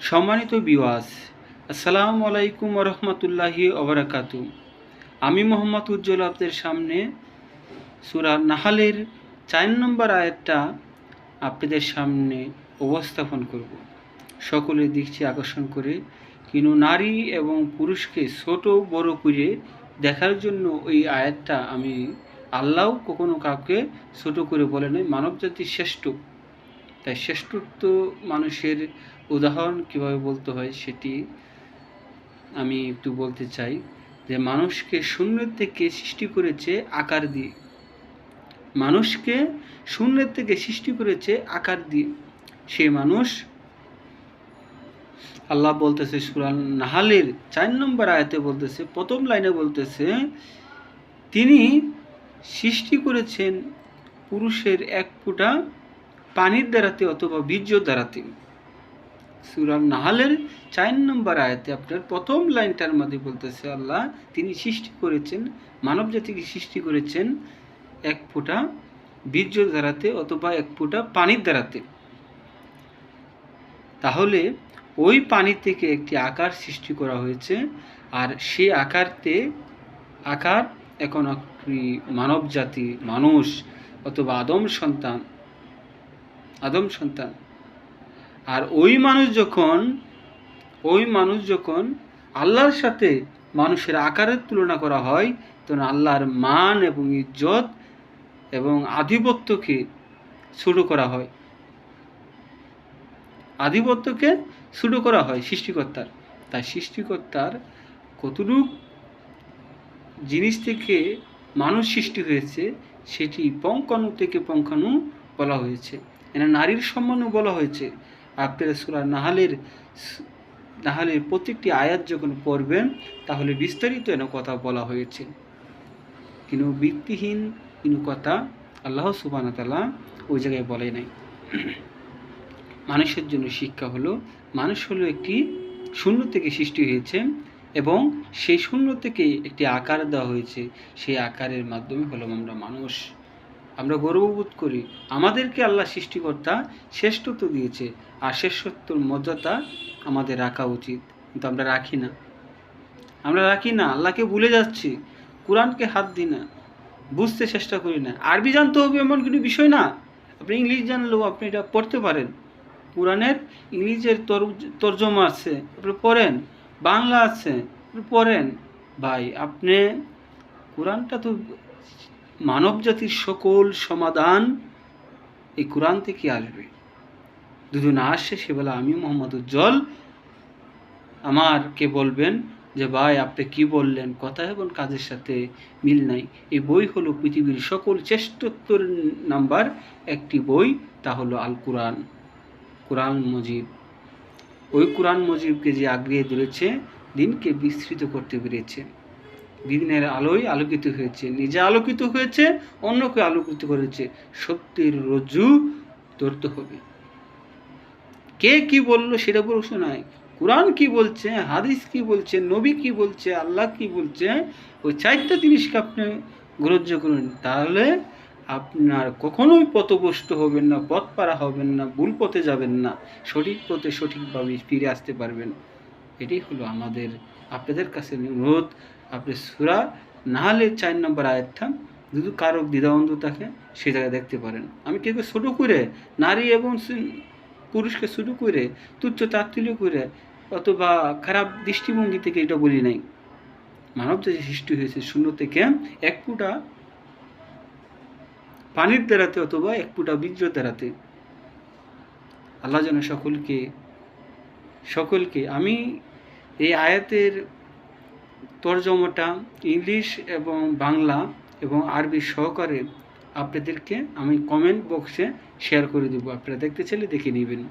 সম্মানিত বিওয়াস আসসালামু আলাইকুম রহমতুল্লাহি ওবরাকাতু আমি মোহাম্মদ উজ্জ্বল আপনাদের সামনে সুরা নাহালের চার নম্বর আয়াতটা আপনাদের সামনে উপস্থাপন করব। সকলের দৃষ্টি আকর্ষণ করে কিন্তু নারী এবং পুরুষকে ছোট, বড় করে দেখার জন্য ওই আয়াতটা আমি আল্লাহ কখনো কাউকে ছোট করে বলে নাই মানব জাতির শ্রেষ্ঠ। তাই শ্রেষ্ঠত্ব মানুষের উদাহরণ কীভাবে বলতে হয় সেটি আমি একটু বলতে চাই যে মানুষকে শূন্যের থেকে সৃষ্টি করেছে আকার দিয়ে। মানুষকে শূন্যের থেকে সৃষ্টি করেছে আকার দিয়ে। সে মানুষ আল্লাহ বলতেছে সুরান নাহালের চার নম্বর আয়াতে বলতেছে, প্রথম লাইনে বলতেছে, তিনি সৃষ্টি করেছেন পুরুষের এক ফুটা পানির দ্বারাতে অথবা বীর্য দ্বারাতে। সুরাল নাহালের চার নম্বর আয়াতে আপনার প্রথম লাইনটার মধ্যে বলতেছে আল্লাহ, তিনি সৃষ্টি করেছেন, মানব জাতিকে সৃষ্টি করেছেন এক ফোঁটা বীর্য দ্বারাতে অথবা এক ফোঁটা পানির দ্বারাতে। তাহলে ওই পানি থেকে একটি আকার সৃষ্টি করা হয়েছে আর সেই আকারতে আকার এখন একটি মানব জাতি, মানুষ অথবা আদম সন্তান আদম সন্তান। আর ওই মানুষ যখন, ওই মানুষ যখন আল্লাহর সাথে মানুষের আকারের তুলনা করা হয়, তখন আল্লাহর মান এবং ইজ্জত এবং আধিপত্যকে শুরু করা হয়। আধিপত্যকে শুরু করা হয় সৃষ্টিকর্তার। তাই সৃষ্টিকর্তার কতটুক জিনিস থেকে মানুষ সৃষ্টি হয়েছে, সেটি পঙ্কাণু থেকে পঙ্কাণু বলা হয়েছে। এখানে নারীর সম্মানও বলা হয়েছে। আপনারা সুরা নাহালের নাহালের প্রত্যেকটি আয়াত যখন পড়বেন, তাহলে বিস্তারিত এনে কথা বলা হয়েছে। কিন্তু ভিত্তিহীন কোনো কথা আল্লাহ সুবান তালা ওই জায়গায় বলে নাই। মানুষের জন্য শিক্ষা হলো, মানুষ হলো একটি শূন্য থেকে সৃষ্টি হয়েছে এবং সেই শূন্য থেকে একটি আকার দেওয়া হয়েছে। সেই আকারের মাধ্যমে হলো আমরা মানুষ। আমরা গর্ববোধ করি। আমাদেরকে আল্লাহ সৃষ্টিকর্তা শ্রেষ্ঠত্ব দিয়েছে, আর শ্রেষ্ঠত্বর মর্যাদা আমাদের রাখা উচিত। কিন্তু আমরা রাখি না। আমরা রাখি না। আল্লাহকে ভুলে যাচ্ছি। কোরআনকে হাত দিই না। বুঝতে চেষ্টা করি না। আরবি জানতে হবে এমন কোনো বিষয় না। আপনি ইংলিশ জানলেও আপনি এটা পড়তে পারেন। কোরআনের ইংলিশের তর্জমা আছে। আপনি পড়েন। বাংলা আছে। আপনি পড়েন। ভাই, আপনি, কোরআনটা তো মানব জাতির সকল সমাধান এই কোরআন থেকে আসবে। যদি না আসে সে বলে আমি মোহাম্মদ উজ্জ্বল। আমারকে বলবেন যে, ভাই, আপনি কি বললেন? কথা এবং কাজের সাথে মিল নাই। এই বই হলো পৃথিবীর সকল শ্রেষ্ঠত্বর নাম্বার একটি বই, তা হলো আল কোরআন কোরআন মজিব ওই কোরআন মজিবকে যে আগ্রিয়ে ধরেছে, দিনকে বিস্তৃত করতে পেরেছে। দিনের আলোয় আলোকিত হয়েছে, নিজে আলোকিত হয়েছে, অন্যকে আলোকিত করেছে। সত্যের রজ্জু ধরতে হবে। কে কি বলল সেটা প্রশ্ন নয়। কোরআন কি বলছে, হাদিস কি বলছে, নবী কি বলছে, আল্লাহ কি বলছে, ওই চারটা জিনিসকে আপনি গ্রহ্য করুন। তাহলে আপনার কখনোই পথভ্রষ্ট হবেন না পথ পারা হবেন না, ভুল পথে যাবেন না। সঠিক পথে সঠিকভাবে ফিরে আসতে পারবেন। এটাই হলো আমাদের আপনাদের কাছে অনুরোধ, আপনি সুরা নাহলে চার নম্বর আয়াতটা যদি কারও দ্বিধাবন্ধ থাকে, সে জায়গায় দেখতে পারেন। আমি কেউ ছোটো করে, নারী এবং পুরুষকে ছোটো করে, তুচ্ছ তাত্তুল্য করে, অথবা খারাপ দৃষ্টিভঙ্গি থেকে এটা বলি নাই। মানব যে সৃষ্টি হয়েছে, শূন্য থেকে এক ফুটা পানির দ্বারাতে অথবা এক ফুটা বীর্য দ্বারাতে। আল্লাহ যেন সকলকে সকলকে, আমি এই আয়াতের তর্জমাটা ইংলিশ এবং বাংলা এবং আরবি সহকারে আপনাদেরকে আমি কমেন্ট বক্সে শেয়ার করে দেবো। আপনারা দেখতে চাইলে দেখে নেবেন।